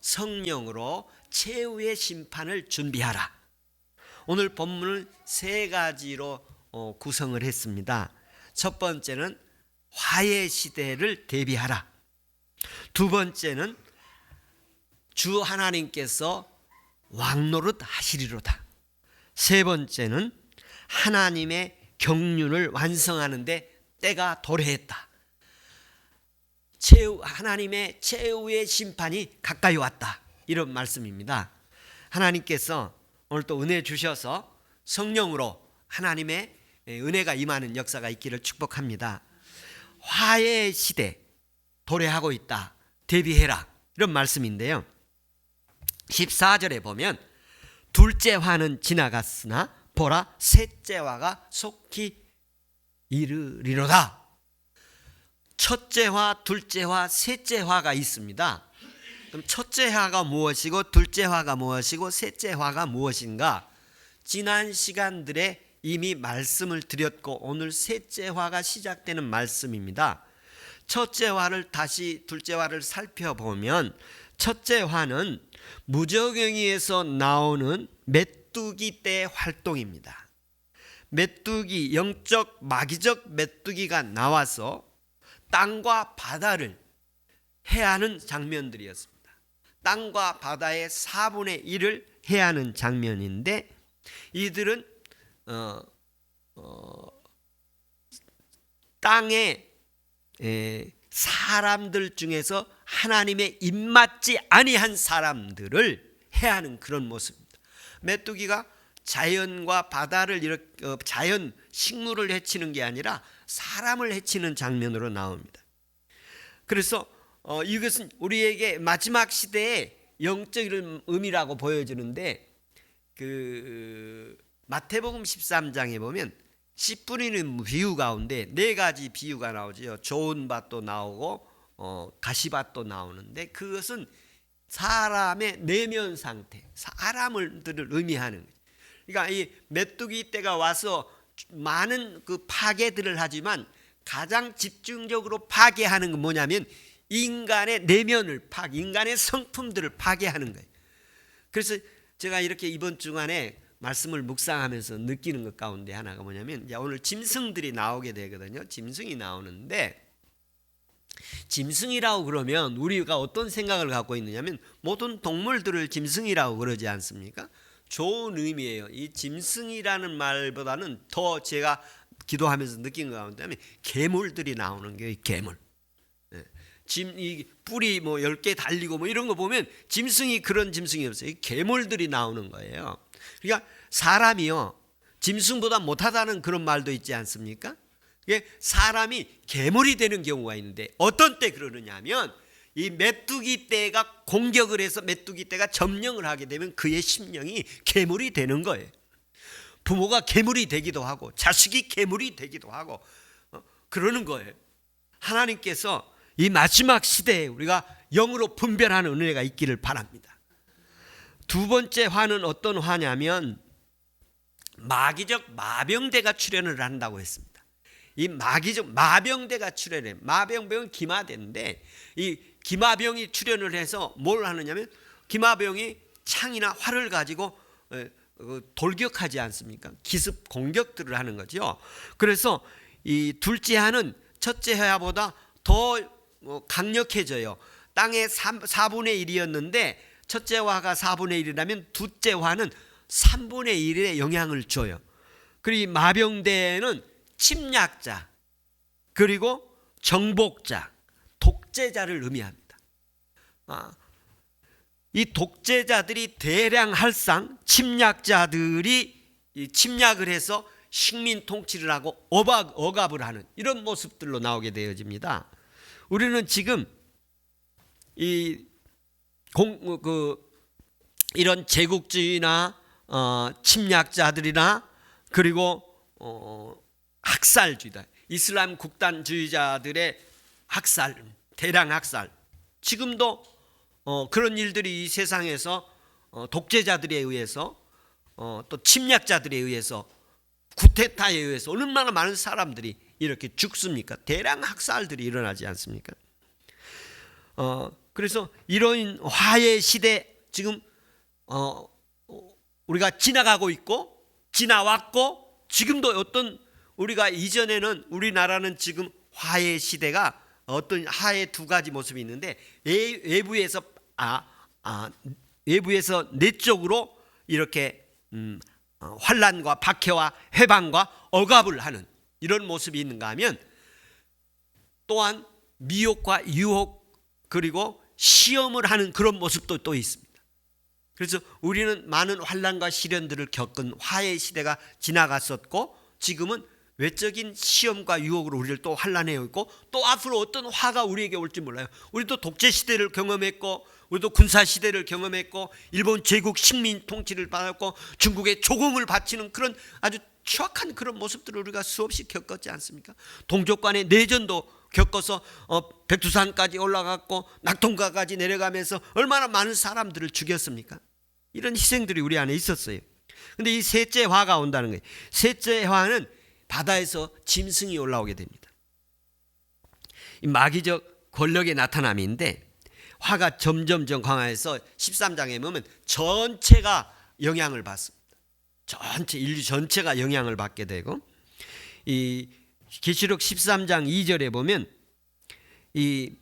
성령으로 최후의 심판을 준비하라. 오늘 본문을 세 가지로 어, 구성을 했습니다. 첫 번째는 화해 시대를 대비하라. 두 번째는 주 하나님께서 왕노릇 하시리로다. 세 번째는 하나님의 경륜을 완성하는데 때가 도래했다. 하나님의 최후의 심판이 가까이 왔다. 이런 말씀입니다. 하나님께서 오늘 또 은혜 주셔서 성령으로 하나님의 은혜가 임하는 역사가 있기를 축복합니다. 화해 시대 도래하고 있다. 대비해라. 이런 말씀인데요. 14절에 보면 둘째 화는 지나갔으나 보라 셋째 화가 속히 이르리로다. 첫째 화, 둘째 화, 셋째 화가 있습니다. 그럼 첫째 화가 무엇이고 둘째 화가 무엇이고 셋째 화가 무엇인가? 지난 시간들에 이미 말씀을 드렸고 오늘 셋째 화가 시작되는 말씀입니다. 첫째 화를 다시 둘째 화를 살펴보면 첫째 화는 무적영이에서 나오는 메뚜기 때 활동입니다. 메뚜기 영적 마귀적 메뚜기가 나와서 땅과 바다를 해하는 장면들이었습니다. 땅과 바다의 4분의 1을 해하는 장면인데 이들은 어, 어, 땅에 에, 사람들 중에서 하나님의 입맞지 아니한 사람들을 해하는 그런 모습입니다. 메뚜기가 자연과 바다를 이렇게 어, 자연 식물을 해치는 게 아니라 사람을 해치는 장면으로 나옵니다. 그래서 어, 이것은 우리에게 마지막 시대의 영적 의미라고 보여지는데 그 마태복음 13장에 보면 씨 뿌리는 비유 가운데 네 가지 비유가 나오죠. 좋은 밭도 나오고 어, 가시밭도 나오는데 그것은 사람의 내면 상태, 사람들을 의미하는 거죠. 그러니까 이 메뚜기 때가 와서 많은 그 파괴들을 하지만 가장 집중적으로 파괴하는 건 뭐냐면 인간의 내면을 파, 인간의 성품들을 파괴하는 거예요. 그래서 제가 이렇게 이번 주간에 말씀을 묵상하면서 느끼는 것 가운데 하나가 뭐냐면 오늘 짐승들이 나오게 되거든요. 짐승이 나오는데 짐승이라고 그러면 우리가 어떤 생각을 갖고 있느냐면 모든 동물들을 짐승이라고 그러지 않습니까? 좋은 의미예요. 이 짐승이라는 말보다는 더 제가 기도하면서 느낀 것 가운데 괴물들이 나오는 게 괴물. 예. 짐, 이 뿔이 뭐 10개 달리고 뭐 이런 거 보면 짐승이 그런 짐승이 없어요. 괴물들이 나오는 거예요. 그러니까 사람이요. 짐승보다 못하다는 그런 말도 있지 않습니까? 사람이 괴물이 되는 경우가 있는데 어떤 때 그러느냐 하면 이 메뚜기 떼가 공격을 해서 메뚜기 떼가 점령을 하게 되면 그의 심령이 괴물이 되는 거예요. 부모가 괴물이 되기도 하고 자식이 괴물이 되기도 하고 어, 그러는 거예요. 하나님께서 이 마지막 시대에 우리가 영으로 분별하는 은혜가 있기를 바랍니다. 두 번째 화는 어떤 화냐면 마귀적 마병대가 출현을 한다고 했습니다. 이 마귀적 마병대가 출현해. 마병병은 기마대인데 이 기마병이 출현을 해서 뭘 하느냐면 기마병이 창이나 활을 가지고 어, 돌격하지 않습니까? 기습 공격들을 하는 거죠. 그래서 이 둘째 하는 첫째 해야보다 더 어, 강력해져요. 땅의 4분의 1이었는데 첫째 화가 4분의 1이라면 둘째 화는 3분의 1의 영향을 줘요. 그리고 마병대는 침략자 그리고 정복자, 독재자를 의미합니다. 아, 이 독재자들이 대량 할상 침략자들이 침략을 해서 식민 통치를 하고 억압, 억압을 하는 이런 모습들로 나오게 되어집니다. 우리는 지금 이 공, 그 이런 제국주의나 어, 침략자들이나 그리고 어, 학살주의다. 이슬람 국단주의자들의 학살, 대량 학살. 지금도 어, 그런 일들이 이 세상에서 어, 독재자들에 의해서 어, 또 침략자들에 의해서 구테타에 의해서 얼마나 많은 사람들이 이렇게 죽습니까? 대량 학살들이 일어나지 않습니까? 어, 그래서 이런 화해 시대 지금 어 우리가 지나가고 있고 지나왔고 지금도 어떤 우리가 이전에는 우리나라는 지금 화해 시대가 어떤 화해 두 가지 모습이 있는데 외- 외부에서 아, 아 외부에서 내적으로 이렇게 음, 어, 환란과 박해와 회방과 억압을 하는 이런 모습이 있는가 하면 또한 미혹과 유혹 그리고 시험을 하는 그런 모습도 또 있습니다. 그래서 우리는 많은 환란과 시련들을 겪은 화해 시대가 지나갔었고 지금은 외적인 시험과 유혹으로 우리를 또 환란해 있고 또 앞으로 어떤 화가 우리에게 올지 몰라요. 우리도 독재 시대를 경험했고 우리도 군사 시대를 경험했고 일본 제국 식민 통치를 받았고 중국의 조공을 바치는 그런 아주 추악한 그런 모습들을 우리가 수없이 겪었지 않습니까? 동족 간의 내전도 겪어서 어, 백두산까지 올라갔고 낙동강까지 내려가면서 얼마나 많은 사람들을 죽였습니까? 이런 희생들이 우리 안에 있었어요. 근데 이 셋째 화가 온다는 거예요. 셋째 화는 바다에서 짐승이 올라오게 됩니다. 이 마귀적 권력의 나타남인데 화가 점점점 강화해서 13장에 보면 전체가 영향을 받습니다. 전체 인류 전체가 영향을 받게 되고 이 계시록 13장 2절에 보면 이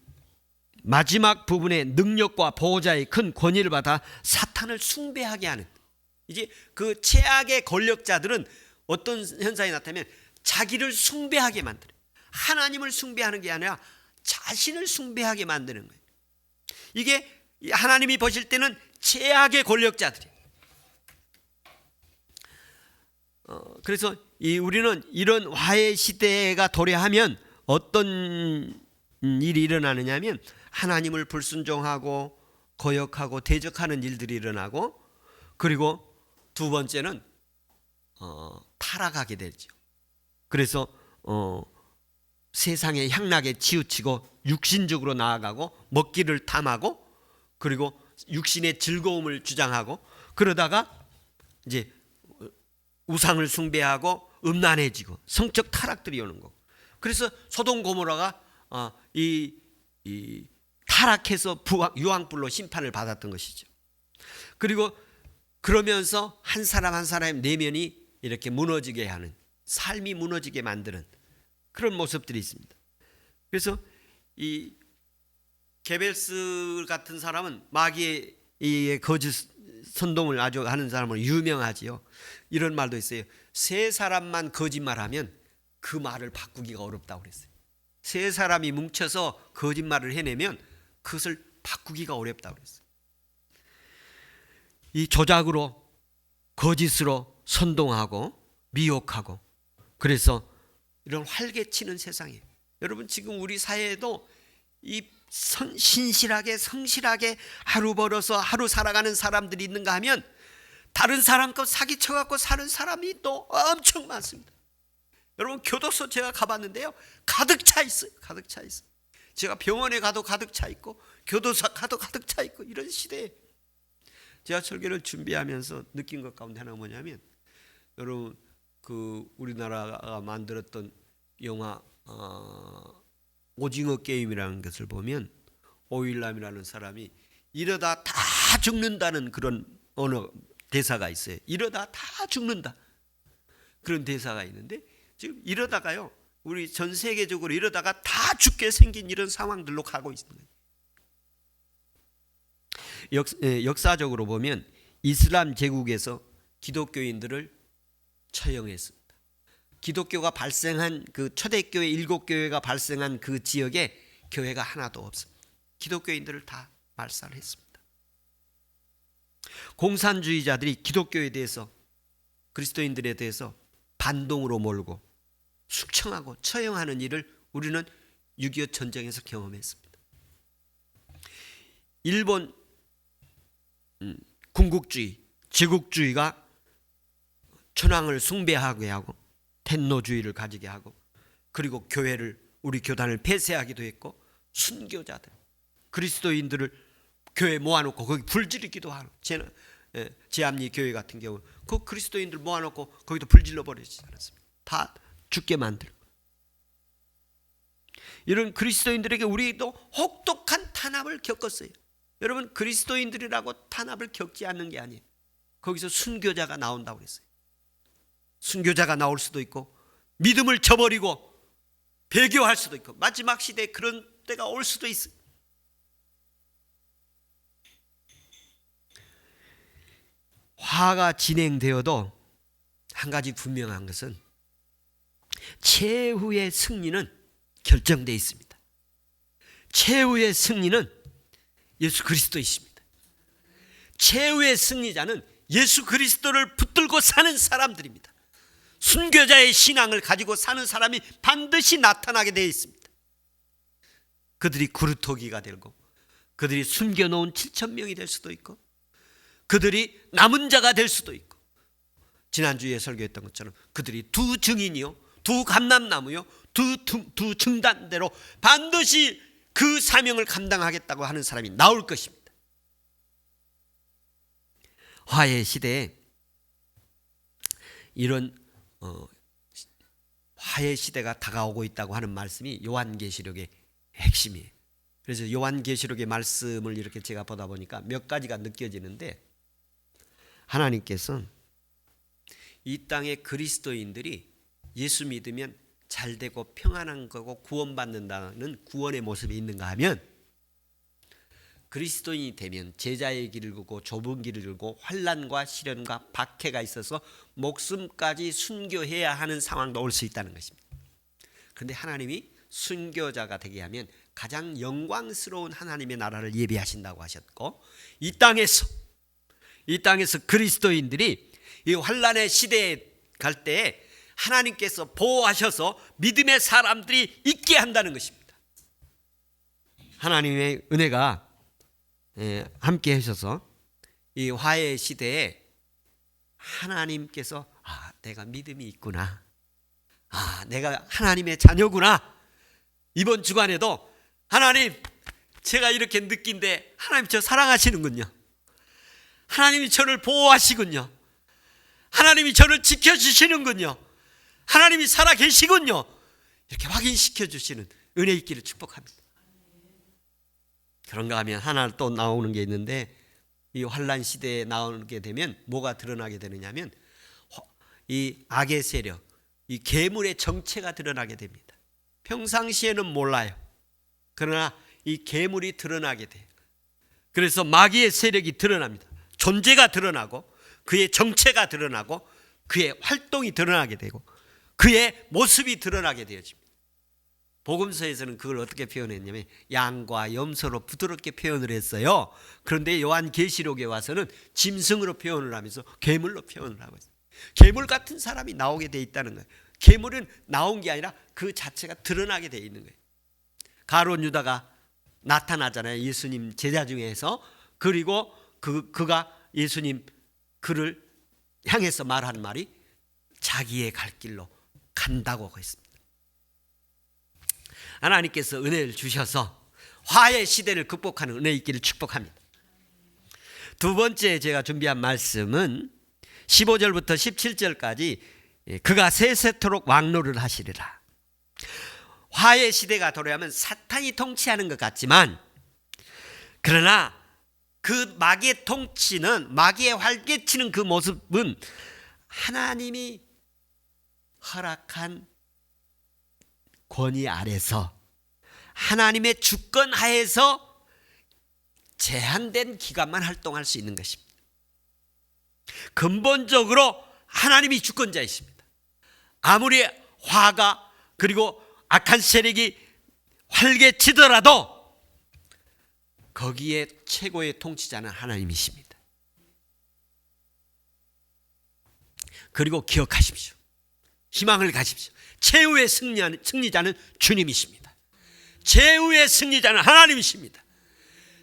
마지막 부분에 능력과 보호자의 큰 권위를 받아 사탄을 숭배하게 하는 이제 그 최악의 권력자들은 어떤 현상이 나타나면 자기를 숭배하게 만들어요. 하나님을 숭배하는 게 아니라 자신을 숭배하게 만드는 거예요. 이게 하나님이 보실 때는 최악의 권력자들이에요. 어, 그래서 이 우리는 이런 화해 시대가 도래하면 어떤 일이 일어나느냐면 하나님을 불순종하고 거역하고 대적하는 일들이 일어나고 그리고 두 번째는 어, 타락하게 되죠. 그래서 어, 세상의 향락에 치우치고 육신적으로 나아가고 먹기를 탐하고 그리고 육신의 즐거움을 주장하고 그러다가 이제 우상을 숭배하고 음란해지고 성적 타락들이 오는 거고. 그래서 소돔 고모라가 어, 이, 이 타락해서 부왕, 유황불로 심판을 받았던 것이죠. 그리고 그러면서 한 사람 한 사람의 내면이 이렇게 무너지게 하는 삶이 무너지게 만드는 그런 모습들이 있습니다. 그래서 이 게벨스 같은 사람은 마귀의 이 거짓 선동을 아주 하는 사람으로 유명하지요. 이런 말도 있어요. 세 사람만 거짓말하면 그 말을 바꾸기가 어렵다고 그랬어요. 세 사람이 뭉쳐서 거짓말을 해내면 그것을 바꾸기가 어렵다고 그랬어요. 이 조작으로 거짓으로 선동하고 미혹하고 그래서 이런 활개치는 세상이에요. 여러분 지금 우리 사회에도 이 성, 신실하게 성실하게 하루 벌어서 하루 살아가는 사람들이 있는가 하면 다른 사람 거 사기쳐 갖고 사는 사람이 또 엄청 많습니다. 여러분 교도소 제가 가봤는데요 가득 차 있어요. 가득 차 있어요. 제가 병원에 가도 가득 차 있고 교도소 가도 가득 차 있고 이런 시대에 제가 설교를 준비하면서 느낀 것 가운데 하나가 뭐냐면 여러분 그 우리나라가 만들었던 영화 어, 오징어 게임이라는 것을 보면 오일남이라는 사람이 이러다 다 죽는다는 그런 언어 대사가 있어요. 이러다 다 죽는다. 그런 대사가 있는데 지금 이러다가요. 우리 전 세계적으로 이러다가 다 죽게 생긴 이런 상황들로 가고 있는 거예요. 역, 예, 역사적으로 보면 이슬람 제국에서 기독교인들을 처형했습니다. 기독교가 발생한 그 초대교회 일곱 교회가 발생한 그 지역에 교회가 하나도 없습니다. 기독교인들을 다 말살을 했습니다. 공산주의자들이 기독교에 대해서 그리스도인들에 대해서 반동으로 몰고 숙청하고 처형하는 일을 우리는 6.25 전쟁에서 경험했습니다. 일본 음, 군국주의, 제국주의가 천황을 숭배하게 하고 텐노주의를 가지게 하고 그리고 교회를 우리 교단을 폐쇄하기도 했고 순교자들 그리스도인들을 교회 모아놓고 거기 불지르기도 하고 제, 예, 제암리 교회 같은 경우 그 그리스도인들 모아놓고 거기도 불질러 버리지 않았습니다. 다 죽게 만들고 이런 그리스도인들에게 우리도 혹독한 탄압을 겪었어요. 여러분 그리스도인들이라고 탄압을 겪지 않는 게 아니에요. 거기서 순교자가 나온다고 그랬어요. 순교자가 나올 수도 있고 믿음을 저버리고 배교할 수도 있고 마지막 시대에 그런 때가 올 수도 있어요. 화가 진행되어도 한 가지 분명한 것은 최후의 승리는 결정되어 있습니다. 최후의 승리는 예수 그리스도이십니다. 최후의 승리자는 예수 그리스도를 붙들고 사는 사람들입니다. 순교자의 신앙을 가지고 사는 사람이 반드시 나타나게 되어 있습니다. 그들이 구르토기가 되고 그들이 숨겨놓은 7천 명이 될 수도 있고 그들이 남은 자가 될 수도 있고 지난주에 설교했던 것처럼 그들이 두 증인이요 두 감람나무요 두, 두, 두 증단대로 반드시 그 사명을 감당하겠다고 하는 사람이 나올 것입니다. 화해 시대에 이런 어, 화해 시대가 다가오고 있다고 하는 말씀이 요한계시록의 핵심이에요. 그래서 요한계시록의 말씀을 이렇게 제가 보다 보니까 몇 가지가 느껴지는데 하나님께서 이 땅의 그리스도인들이 예수 믿으면 잘 되고 평안한 거고 구원받는다는 구원의 모습이 있는가 하면 그리스도인이 되면 제자의 길을 걷고 좁은 길을 들고 환란과 시련과 박해가 있어서 목숨까지 순교해야 하는 상황도 올 수 있다는 것입니다. 그런데 하나님이 순교자가 되게 하면 가장 영광스러운 하나님의 나라를 예비하신다고 하셨고 이 땅에서 이 땅에서 그리스도인들이 이 환란의 시대에 갈 때에 하나님께서 보호하셔서 믿음의 사람들이 있게 한다는 것입니다. 하나님의 은혜가 예, 함께 하셔서 이 화해 시대에 하나님께서 아 내가 믿음이 있구나. 아 내가 하나님의 자녀구나. 이번 주간에도 하나님 제가 이렇게 느낀데 하나님 저 사랑하시는군요. 하나님이 저를 보호하시군요. 하나님이 저를 지켜주시는군요. 하나님이 살아계시군요. 이렇게 확인시켜 주시는 은혜 있기를 축복합니다 그런가 하면 하나 또 나오는 게 있는데 이 환란 시대에 나오게 되면 뭐가 드러나게 되느냐면 이 악의 세력, 이 괴물의 정체가 드러나게 됩니다. 평상시에는 몰라요. 그러나 이 괴물이 드러나게 돼요. 그래서 마귀의 세력이 드러납니다. 존재가 드러나고 그의 정체가 드러나고 그의 활동이 드러나게 되고 그의 모습이 드러나게 되어집니다. 복음서에서는 그걸 어떻게 표현했냐면 양과 염소로 부드럽게 표현을 했어요. 그런데 요한 계시록에 와서는 짐승으로 표현을 하면서 괴물로 표현을 하고 있어요. 괴물 같은 사람이 나오게 돼 있다는 거예요. 괴물은 나온 게 아니라 그 자체가 드러나게 돼 있는 거예요. 가론 유다가 나타나잖아요. 예수님 제자 중에서 그리고 그 그가 예수님 그를 향해서 말하는 말이 자기의 갈 길로 간다고 했습니다. 하나님께서 은혜를 주셔서 화해 시대를 극복하는 은혜 있기를 축복합니다. 두 번째 제가 준비한 말씀은 15절부터 17절까지 그가 세세토록 왕노를 하시리라. 화해 시대가 도래하면 사탄이 통치하는 것 같지만 그러나 그 마귀의 통치는 마귀의 활개치는 그 모습은 하나님이 허락한 권위 아래서 하나님의 주권 하에서 제한된 기간만 활동할 수 있는 것입니다. 근본적으로 하나님이 주권자이십니다. 아무리 화가 그리고 악한 세력이 활개치더라도 거기에 최고의 통치자는 하나님이십니다. 그리고 기억하십시오. 희망을 가십시오. 최후의 승리하는, 승리자는 주님이십니다. 최후의 승리자는 하나님이십니다.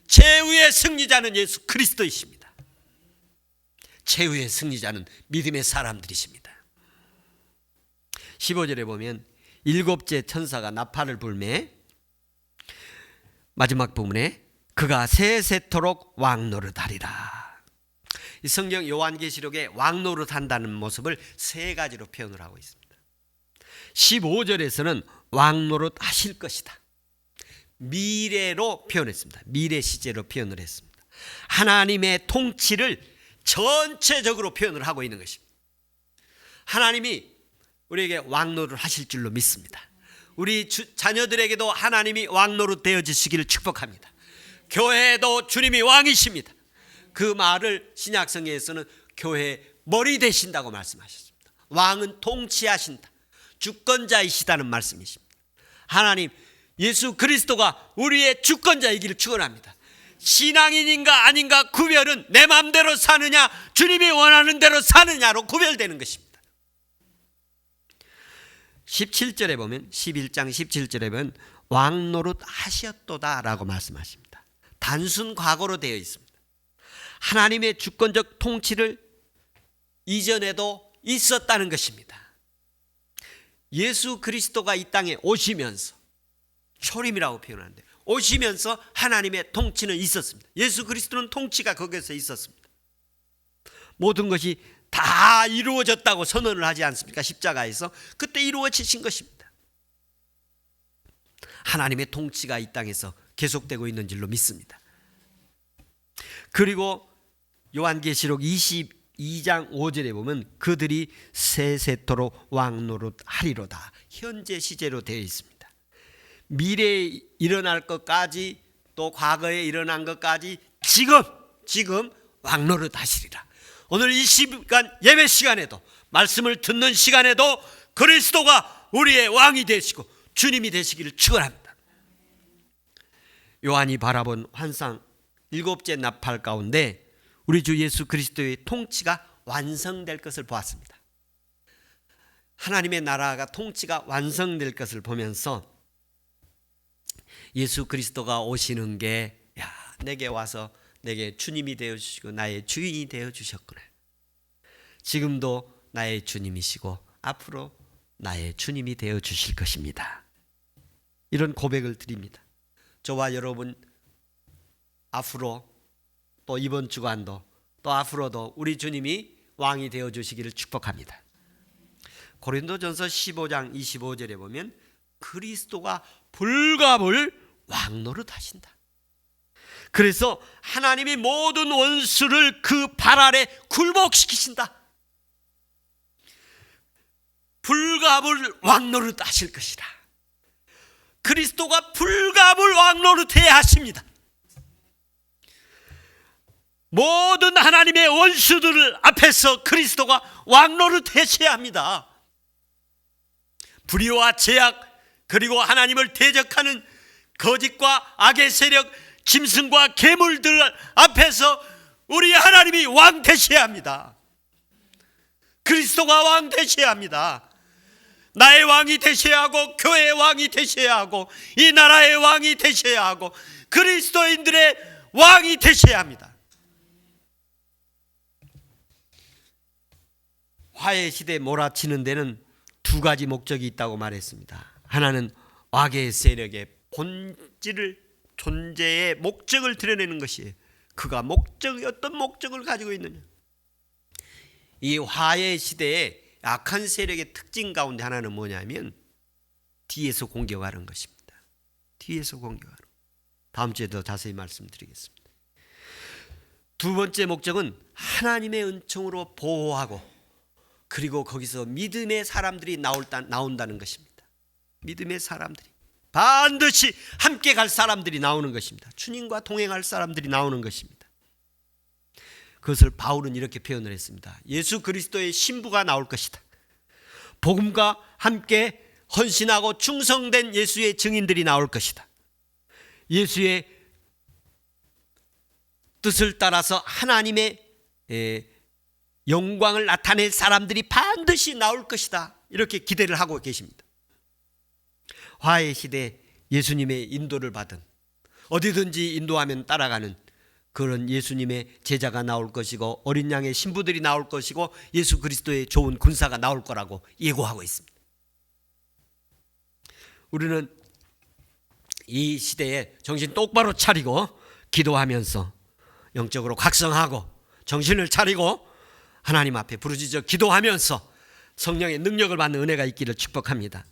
최후의 승리자는 예수 그리스도이십니다. 최후의 승리자는 믿음의 사람들이십니다. 15절에 보면 일곱째 천사가 나팔을 불매 마지막 부분에 그가 세세토록 왕노릇하리라. 이 성경 요한계시록에 왕노릇한다는 모습을 세 가지로 표현을 하고 있습니다. 15절에서는 왕노릇 하실 것이다. 미래로 표현했습니다. 미래 시제로 표현을 했습니다. 하나님의 통치를 전체적으로 표현을 하고 있는 것입니다. 하나님이 우리에게 왕노를 하실 줄로 믿습니다. 우리 주, 자녀들에게도 하나님이 왕노릇 되어 주시기를 축복합니다. 교회도 주님이 왕이십니다. 그 말을 신약성경에서는 교회 머리 되신다고 말씀하셨습니다. 왕은 통치하신다. 주권자이시다는 말씀이십니다. 하나님 예수 그리스도가 우리의 주권자이기를 축원합니다. 신앙인인가 아닌가 구별은 내 마음대로 사느냐 주님이 원하는 대로 사느냐로 구별되는 것입니다. 17절에 보면 11장 17절에 보면 왕노릇 하셨도다라고 말씀하십니다. 단순 과거로 되어 있습니다. 하나님의 주권적 통치를 이전에도 있었다는 것입니다. 예수 그리스도가 이 땅에 오시면서 초림이라고 표현하는데 오시면서 하나님의 통치는 있었습니다. 예수 그리스도는 통치가 거기서 있었습니다. 모든 것이 다 이루어졌다고 선언을 하지 않습니까? 십자가에서 그때 이루어지신 것입니다. 하나님의 통치가 이 땅에서 계속되고 있는 줄로 믿습니다. 그리고 요한계시록 22장 5절에 보면 그들이 세세토록 왕노릇 하리로다. 현재 시제로 되어 있습니다. 미래에 일어날 것까지 또 과거에 일어난 것까지 지금 지금 왕노릇 하시리라. 오늘 이 시간 예배 시간에도 말씀을 듣는 시간에도 그리스도가 우리의 왕이 되시고 주님이 되시기를 축원합니다. 요한이 바라본 환상 일곱째 나팔 가운데 우리 주 예수 그리스도의 통치가 완성될 것을 보았습니다. 하나님의 나라가 통치가 완성될 것을 보면서 예수 그리스도가 오시는 게 야, 내게 와서 내게 주님이 되어 주시고 나의 주인이 되어 주셨구나. 지금도 나의 주님이시고 앞으로 나의 주님이 되어 주실 것입니다. 이런 고백을 드립니다. 저와 여러분 앞으로 또 이번 주간도 또 앞으로도 우리 주님이 왕이 되어 주시기를 축복합니다. 고린도전서 15장 25절에 보면 그리스도가 불갑을 왕노릇 하신다. 그래서 하나님이 모든 원수를 그 발 아래 굴복시키신다. 불갑을 왕노릇 하실 것이다. 그리스도가 불갑을 왕노릇해야 하십니다. 모든 하나님의 원수들을 앞에서 그리스도가 왕노릇 하셔야 합니다. 불의와 제약 그리고 하나님을 대적하는 거짓과 악의 세력, 짐승과 괴물들 앞에서 우리 하나님이 왕 되셔야 합니다. 그리스도가 왕 되셔야 합니다. 나의 왕이 되셔야 하고 교회의 왕이 되셔야 하고 이 나라의 왕이 되셔야 하고 그리스도인들의 왕이 되셔야 합니다. 화해 시대 몰아치는 데는 두 가지 목적이 있다고 말했습니다. 하나는 악의 세력의 본질을 존재의 목적을 드러내는 것이에요. 그가 목적이 어떤 목적을 가지고 있느냐. 이 화해 시대에 악한 세력의 특징 가운데 하나는 뭐냐면 뒤에서 공격하는 것입니다. 뒤에서 공격하는. 다음 주에 더 자세히 말씀드리겠습니다. 두 번째 목적은 하나님의 은총으로 보호하고 그리고 거기서 믿음의 사람들이 나온다는 것입니다. 믿음의 사람들이 반드시 함께 갈 사람들이 나오는 것입니다. 주님과 동행할 사람들이 나오는 것입니다. 그것을 바울은 이렇게 표현을 했습니다. 예수 그리스도의 신부가 나올 것이다. 복음과 함께 헌신하고 충성된 예수의 증인들이 나올 것이다. 예수의 뜻을 따라서 하나님의 영광을 나타낼 사람들이 반드시 나올 것이다. 이렇게 기대를 하고 계십니다. 화해 시대 예수님의 인도를 받은 어디든지 인도하면 따라가는 그런 예수님의 제자가 나올 것이고 어린 양의 신부들이 나올 것이고 예수 그리스도의 좋은 군사가 나올 거라고 예고하고 있습니다. 우리는 이 시대에 정신 똑바로 차리고 기도하면서 영적으로 각성하고 정신을 차리고 하나님 앞에 부르짖어 기도하면서 성령의 능력을 받는 은혜가 있기를 축복합니다.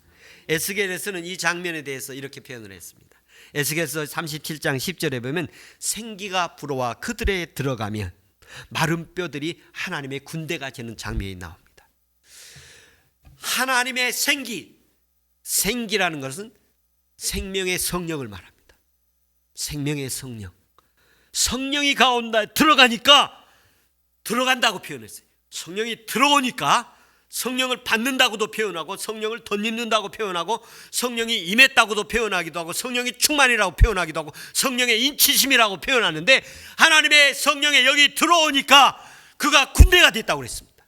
에스겔에서는 이 장면에 대해서 이렇게 표현을 했습니다. 에스겔서 37장 10절에 보면 생기가 불어와 그들에 들어가면 마른 뼈들이 하나님의 군대가 되는 장면이 나옵니다. 하나님의 생기, 생기라는 것은 생명의 성령을 말합니다. 생명의 성령. 성령이 가운데 들어가니까 들어간다고 표현했어요. 성령이 들어오니까 성령을 받는다고도 표현하고 성령을 덧입는다고 표현하고 성령이 임했다고도 표현하기도 하고 성령이 충만이라고 표현하기도 하고 성령의 인치심이라고 표현하는데 하나님의 성령에 여기 들어오니까 그가 군대가 됐다고 그랬습니다.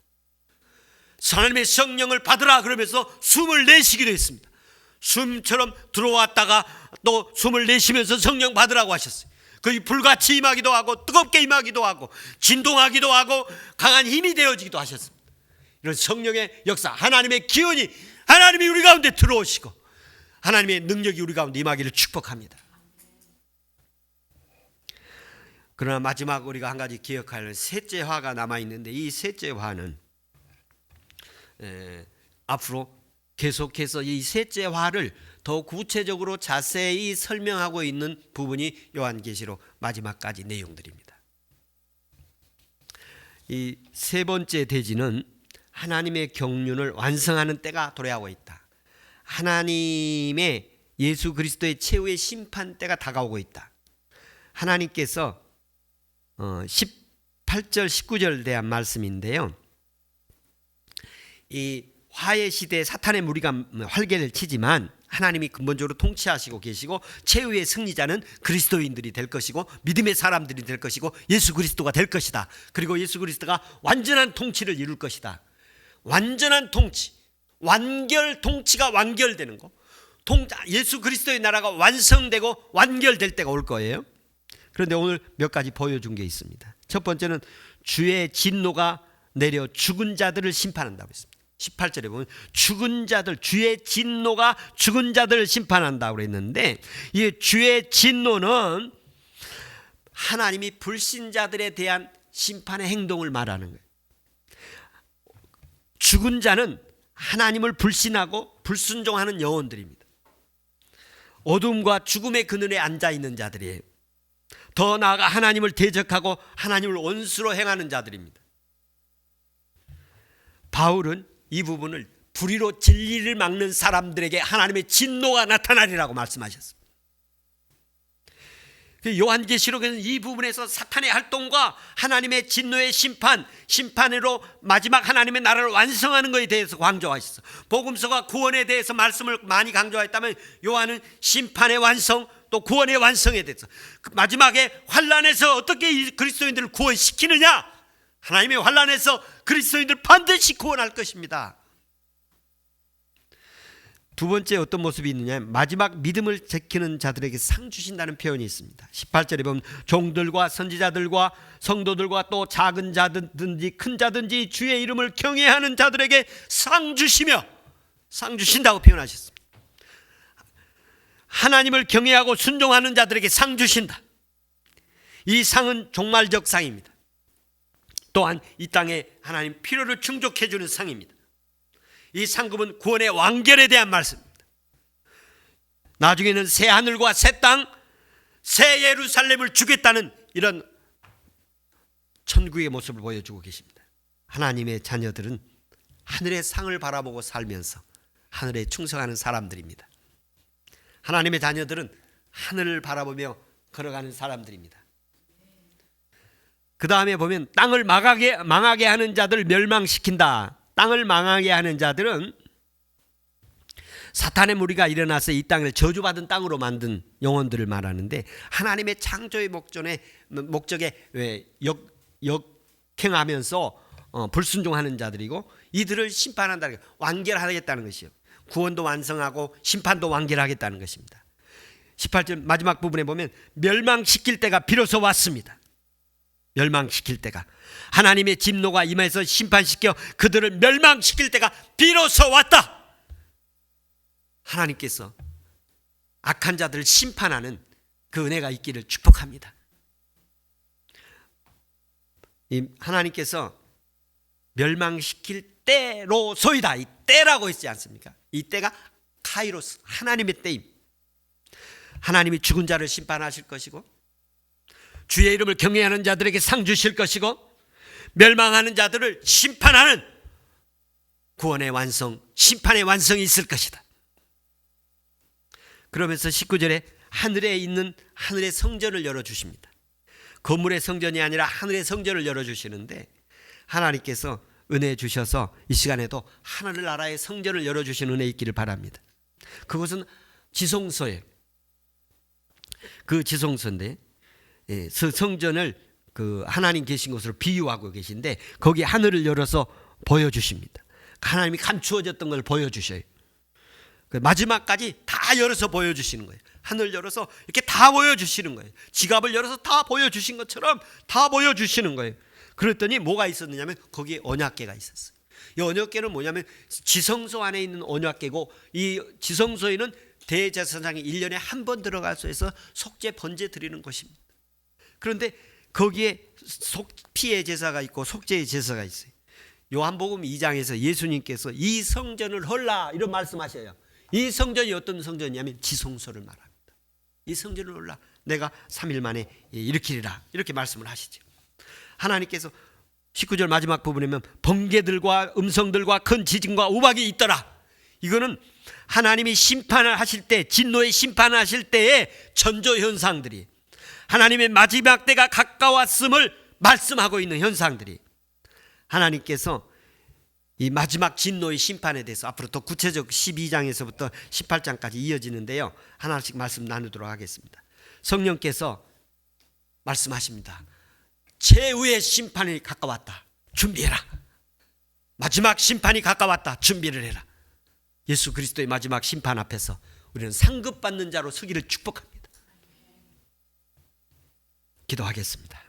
하나님의 성령을 받으라 그러면서 숨을 내쉬기도 했습니다. 숨처럼 들어왔다가 또 숨을 내쉬면서 성령 받으라고 하셨어요. 그 불같이 임하기도 하고 뜨겁게 임하기도 하고 진동하기도 하고 강한 힘이 되어지기도 하셨습니다. 이런 성령의 역사, 하나님의 기운이 하나님이 우리 가운데 들어오시고 하나님의 능력이 우리 가운데 임하기를 축복합니다. 그러나 마지막 우리가 한 가지 기억할 셋째 화가 남아 있는데 이 셋째 화는 에, 앞으로 계속해서 이 셋째 화를 더 구체적으로 자세히 설명하고 있는 부분이 요한계시록 마지막까지 내용들입니다. 이 세 번째 대지는 하나님의 경륜을 완성하는 때가 도래하고 있다. 하나님의 예수 그리스도의 최후의 심판 때가 다가오고 있다. 하나님께서 어, 18절 19절 대한 말씀인데요. 이 화해 시대에 사탄의 무리가 활개를 치지만 하나님이 근본적으로 통치하시고 계시고 최후의 승리자는 그리스도인들이 될 것이고 믿음의 사람들이 될 것이고 예수 그리스도가 될 것이다. 그리고 예수 그리스도가 완전한 통치를 이룰 것이다. 완전한 통치, 완결 통치가 완결되는 거. 통 예수 그리스도의 나라가 완성되고 완결될 때가 올 거예요. 그런데 오늘 몇 가지 보여준 게 있습니다. 첫 번째는 주의 진노가 내려 죽은 자들을 심판한다고 했습니다. 18절에 보면 죽은 자들 주의 진노가 죽은 자들을 심판한다고 그랬는데 이 주의 진노는 하나님이 불신자들에 대한 심판의 행동을 말하는 거예요. 죽은 자는 하나님을 불신하고 불순종하는 영혼들입니다. 어둠과 죽음의 그늘에 앉아 있는 자들이에요. 더 나아가 하나님을 대적하고 하나님을 원수로 행하는 자들입니다. 바울은 이 부분을 불의로 진리를 막는 사람들에게 하나님의 진노가 나타나리라고 말씀하셨습니다. 그 요한계시록에는 이 부분에서 사탄의 활동과 하나님의 진노의 심판, 심판으로 마지막 하나님의 나라를 완성하는 것에 대해서 강조하셨어. 복음서가 구원에 대해서 말씀을 많이 강조했다면 요한은 심판의 완성 또 구원의 완성에 대해서 그 마지막에 환란에서 어떻게 그리스도인들을 구원시키느냐? 하나님의 환란에서 그리스도인들 반드시 구원할 것입니다. 두 번째 어떤 모습이 있느냐? 마지막 믿음을 지키는 자들에게 상 주신다는 표현이 있습니다. 18절에 보면 종들과 선지자들과 성도들과 또 작은 자든지 큰 자든지 주의 이름을 경외하는 자들에게 상 주시며 상 주신다고 표현하셨습니다. 하나님을 경외하고 순종하는 자들에게 상 주신다. 이 상은 종말적 상입니다 또한 이 땅에 하나님 필요를 충족해 주는 상입니다 이 상급은 구원의 완결에 대한 말씀입니다. 나중에는 새 하늘과 새 땅, 새 예루살렘을 주겠다는 이런 천국의 모습을 보여주고 계십니다. 하나님의 자녀들은 하늘의 상을 바라보고 살면서 하늘에 충성하는 사람들입니다. 하나님의 자녀들은 하늘을 바라보며 걸어가는 사람들입니다. 그 다음에 보면 땅을 망하게, 망하게 하는 자들 멸망시킨다. 땅을 망하게 하는 자들은 사탄의 무리가 일어나서 이 땅을 저주받은 땅으로 만든 영혼들을 말하는데 하나님의 창조의 목적에 목적에 역, 역행하면서 어, 불순종하는 자들이고 이들을 심판한다 완결하겠다는 것이요. 구원도 완성하고 심판도 완결하겠다는 것입니다. 18절 마지막 부분에 보면 멸망시킬 때가 비로소 왔습니다. 멸망시킬 때가 하나님의 진노가 임해서 심판시켜 그들을 멸망시킬 때가 비로소 왔다. 하나님께서 악한 자들을 심판하는 그 은혜가 있기를 축복합니다. 하나님께서 멸망시킬 때로 소이다. 이 때라고 했지 않습니까? 이 때가 카이로스 하나님의 때임. 하나님이 죽은 자를 심판하실 것이고 주의 이름을 경외하는 자들에게 상 주실 것이고 멸망하는 자들을 심판하는 구원의 완성, 심판의 완성이 있을 것이다. 그러면서 19절에 하늘에 있는 하늘의 성전을 열어 주십니다. 건물의 성전이 아니라 하늘의 성전을 열어 주시는데 하나님께서 은혜 주셔서 이 시간에도 하늘 나라의 성전을 열어 주시는 은혜 있기를 바랍니다. 그것은 지성소예요. 그 지성소인데 예, 그 성전을 그 하나님 계신 곳으로 비유하고 계신데 거기 하늘을 열어서 보여주십니다. 하나님이 감추어졌던 걸 보여주셔요. 그 마지막까지 다 열어서 보여주시는 거예요. 하늘 열어서 이렇게 다 보여주시는 거예요. 지갑을 열어서 다 보여주신 것처럼 다 보여주시는 거예요. 그랬더니 뭐가 있었느냐면 거기에 언약계가 있었어요. 이 언약계는 뭐냐면 지성소 안에 있는 언약계고 이 지성소에는 대제사장이 1년에 한 번 들어가서 해서 속죄 번제 드리는 것입니다. 그런데 거기에 속 피의 제사가 있고 속죄의 제사가 있어요. 요한복음 2장에서 예수님께서 이 성전을 헐라 이런 말씀하셔요. 이 성전이 어떤 성전이냐면 지성소를 말합니다. 이 성전을 헐라 내가 3일 만에 일으키리라 이렇게 말씀을 하시죠. 하나님께서 19절 마지막 부분에 보면 번개들과 음성들과 큰 지진과 우박이 있더라. 이거는 하나님이 심판을 하실 때 진노의 심판을 하실 때의 전조 현상들이 하나님의 마지막 때가 가까웠음을 말씀하고 있는 현상들이 하나님께서 이 마지막 진노의 심판에 대해서 앞으로 더 구체적 12장에서부터 18장까지 이어지는데요. 하나씩 말씀 나누도록 하겠습니다. 성령께서 말씀하십니다. 최후의 심판이 가까웠다. 준비해라. 마지막 심판이 가까웠다. 준비를 해라. 예수 그리스도의 마지막 심판 앞에서 우리는 상급받는 자로 서기를 축복합니다. 기도하겠습니다.